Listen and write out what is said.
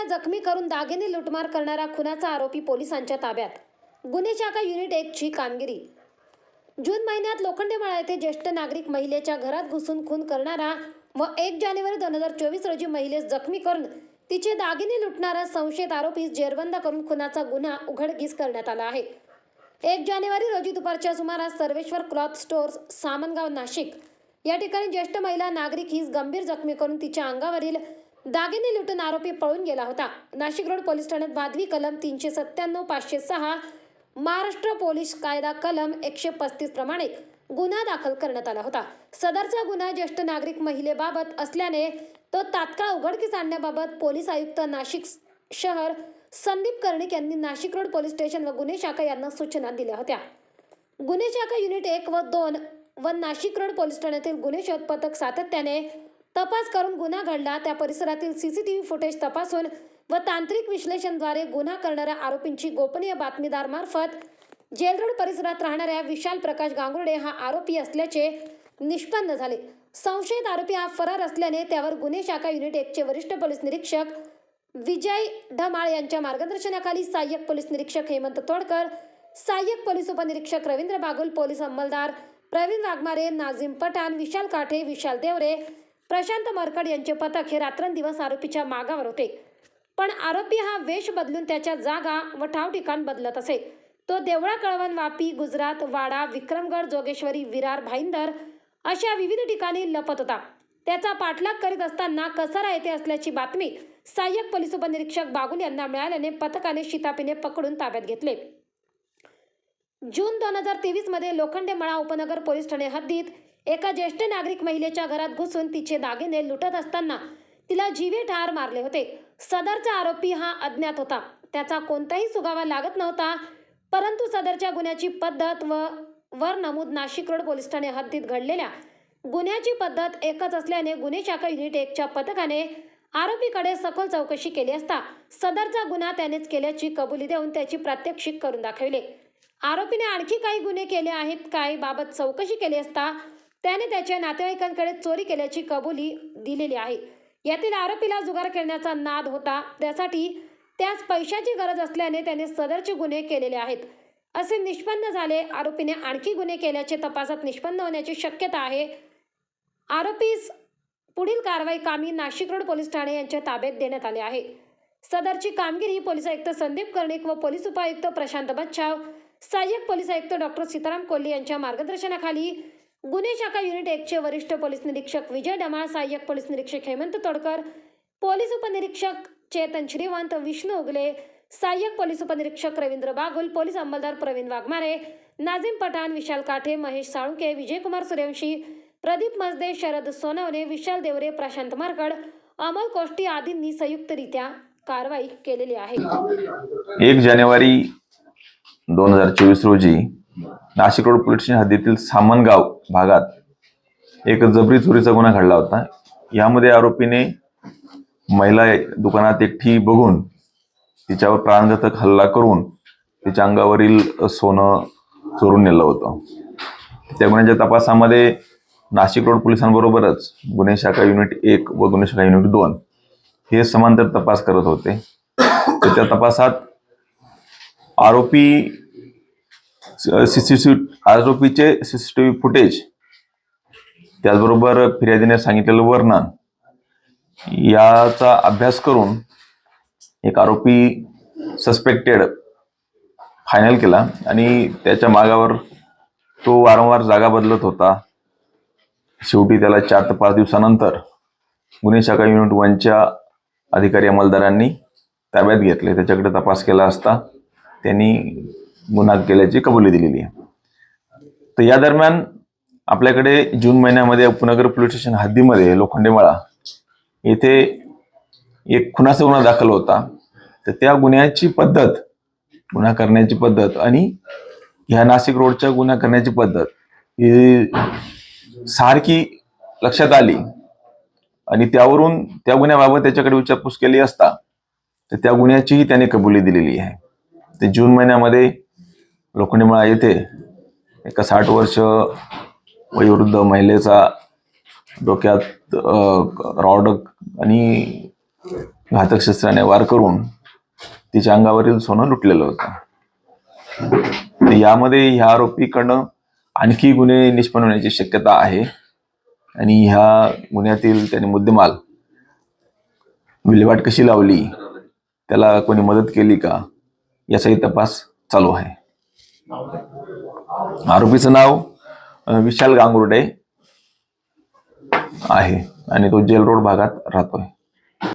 महिला जखमी करून दागिने लुटमार करणारा खुनाचा आरोपी पोलिसांच्या ताब्यात. गुन्हे शाखा युनिट एकची कामगिरी. जून महिन्यात लोखंडेमाळा येथे ज्येष्ठ नागरिक महिलेच्या घरात घुसून खून करणारा व एक जानेवारी दोन हजार चोवीस रोजी महिलेस जखमी करून तिचे दागिने लुटणारा संशयित आरोपी जेरबंद करून खुनाचा गुन्हा उघडकीस करण्यात आला आहे. एक जानेवारी रोजी दुपारच्या सुमारास सर्वेश्वर क्लॉथ स्टोअर्स सामनगाव नाशिक या ठिकाणी ज्येष्ठ महिला नागरिक हीच गंभीर जखमी करून तिच्या अंगावरील दागिने लुटून आरोपी पळून गेला होता. नाशिक रोड पोलीस ठाण्यात बादवी कलम तीनशे सत्त्याण्णव पाचशे सहा महाराष्ट्र पोलीस कायदा कलम एकशे पस्तीस प्रमाणे गुन्हा दाखल करण्यात आला होता. सदरचा गुन्हा ज्येष्ठ नागरिक महिलेबाबत असल्याने तो तात्काळ उघडकीस आणण्याबाबत पोलीस आयुक्त नाशिक शहर संदीप कर्णिक यांनी नाशिक रोड पोलीस स्टेशन व गुन्हे शाखा यांना सूचना दिल्या होत्या. गुन्हे शाखा युनिट एक व दोन व नाशिक रोड पोलीस ठाण्यातील गुन्हे शोध पथक सातत्याने तपास करून गुन्हा घडला. त्या परिसरातील सीसीटीव्ही फुटेज तपासून व तांत्रिक विश्लेषणद्वारे गुन्हा करणाऱ्या आरोपींची गोपनीय बातमीदार मार्फत जेल रोड परिसरात राहणाऱ्या विशाल प्रकाश गांगुर्डे हा आरोपी असल्याचे निष्पन्न झाले. संशयित आरोपी हा फरार असल्याने त्यावर गुन्हे शाखा युनिट एकचे वरिष्ठ पोलीस निरीक्षक विजय ढमाळ यांच्या मार्गदर्शनाखाली सहाय्यक पोलीस निरीक्षक हेमंत तोडकर सहाय्यक पोलीस उपनिरीक्षक रवींद्र बागुल पोलीस अंमलदार प्रवीण वाघमारे नाझीम पठाण विशाल काठे विशाल देवरे प्रशांत मरकड यांचे पथक हे रात्रंदिवस आरोपीच्या मागावर होते. पण आरोपी हा वेश बदलून त्याच्या जागा व ठाव ठिकाण बदलत असे. तो देवळा कळवण वापी गुजरात वाडा विक्रमगड जोगेश्वरी विरार भाईंदर अशा विविध ठिकाणी लपत होता. त्याचा पाठलाग करीत असताना कसारा येथे असल्याची बातमी सहाय्यक पोलीस उपनिरीक्षक बागुल यांना मिळाल्याने पथकाने शितापीने पकडून ताब्यात घेतले. जून दोन हजार तेवीसमध्ये लोखंडे मळा उपनगर पोलीस ठाणे हद्दीत एका ज्येष्ठ नागरिक महिलेच्या घरात घुसून तिचे दागिने लुटत असताना तिला जीवे ठार मारले होते. सदरचा आरोपी हा अज्ञात होता. त्याचा कोणताही सुगावा लागत नव्हता परंतु सदरच्या गुन्ह्याची पद्धत व वर नमूद नाशिक रोड पोलीस ठाणे हद्दीत घडलेल्या गुन्ह्याची पद्धत एकच असल्याने गुन्हे शाखा युनिट एकच्या पथकाने आरोपीकडे सखोल चौकशी केली असता सदरचा गुन्हा त्यानेच केल्याची कबुली देऊन त्याची प्रात्यक्षिक करून दाखविले. आरोपीने आणखी काही गुन्हे केले आहेत. काय बाबत चौकशी केली असता त्याने त्याच्या नातेवाईकांकडे चोरी केल्याची कबुली दिलेली आहे. यातील आरोपीला जुगार खेळण्याचा नाद होता. त्यासाठी त्यास पैशाची गरज असल्याने त्याने सदरचे गुन्हे केलेले आहेत. असे निष्पन्न झाले. आरोपीने आणखी गुन्हे केल्याचे तपासात निष्पन्न होण्याची शक्यता आहे. आरोपीस पुढील कारवाई कामी नाशिक रोड पोलीस ठाणे यांच्या ताब्यात देण्यात आले आहे. सदरची कामगिरी पोलीस आयुक्त संदीप कर्णिक व पोलीस उपायुक्त प्रशांत बच्छाव सहाय्यक पोलीस आयुक्त डॉक्टर सीताराम कोल्हे यांच्या मार्गदर्शनाखाली गुन्हे शाखा युनिट एकचे वरिष्ठ पोलीस निरीक्षक विजय डमाळ सहाय्यक पोलीस निरीक्षक हेमंत तोडकर पोलीस उपनिरीक्षक चेतन श्रीवंत विष्णू उगले सहाय्यक पोलीस उपनिरीक्षक रवींद्र बागुल पोलीस अंमलदार प्रवीण वाघमारे नाझीम पठाण विशाल काठे महेश साळुंके विजयकुमार सूर्यवंशी प्रदीप मजदे शरद सोनवणे विशाल देवरे प्रशांत मारकड अमोल कोष्टी आदींनी संयुक्तरित्या कारवाई केलेली आहे. एक जानेवारी दोन हजार चोवीस रोजी नाशिक रोड पोलीस स्टेशन हद्दीतील सामनगाव भागात एक जबरी चोरीचा गुन्हा घडला होता. यामध्ये आरोपीने महिला दुकानात एकटी बघून तिच्यावर प्राणघातक हल्ला करून तिच्या अंगावरील सोनं चोरून नेलं होतं. त्या गुन्ह्याच्या तपासामध्ये नाशिक रोड पोलिसांबरोबरच गुन्हे शाखा युनिट एक व गुन्हे शाखा युनिट दोन हे समांतर तपास करत होते. त्याच्या त्या तपासात आरोपी सीसीटीव्ही आरोपीचे सीसीटीव्ही फुटेज त्याचबरोबर फिर्यादीने सांगितलेलं वर्णन याचा अभ्यास करून एक आरोपी सस्पेक्टेड फायनल केला आणि त्याच्या मागावर तो वारंवार जागा बदलत होता. शेवटी त्याला चार ते पाच दिवसानंतर गुन्हे शाखा युनिट वनच्या अधिकारी अंमलदारांनी ताब्यात घेतले. त्याच्याकडे तपास केला असता त्यांनी गुन्हा केल्याची कबुली दिलेली आहे. तर या दरम्यान आपल्याकडे जून महिन्यामध्ये उपनगर पोलीस स्टेशन हद्दीमध्ये लोखंडेमाळा येथे एक खुनाचा गुन्हा दाखल होता. तर त्या गुन्ह्याची पद्धत गुन्हा करण्याची पद्धत आणि ह्या नाशिक रोडच्या गुन्हा करण्याची पद्धत ही सारखी लक्षात आली आणि त्यावरून त्या गुन्ह्याबाबत त्याच्याकडे विचारपूस केली असता तर त्या गुन्ह्याचीही त्याने कबुली दिलेली आहे. ते जून महिन्यामध्ये लोखंडीमळा येथे एका साठ वर्ष वयोवृद्ध महिलेचा डोक्यात रॉड आणि घातक शस्त्राने वार करून तिच्या अंगावरील सोनं लुटलेलं होतं. तर यामध्ये ह्या आरोपीकडनं आणखी गुन्हे निष्पन्न होण्याची शक्यता आहे आणि ह्या गुन्ह्यातील त्याने मुद्देमाल विल्हेवाट कशी लावली त्याला कोणी मदत केली का याचाही तपास चालू आहे. आरोपीचं नाव विशाल गांगुर्डे आहे आणि तो जेल रोड भागात राहतोय.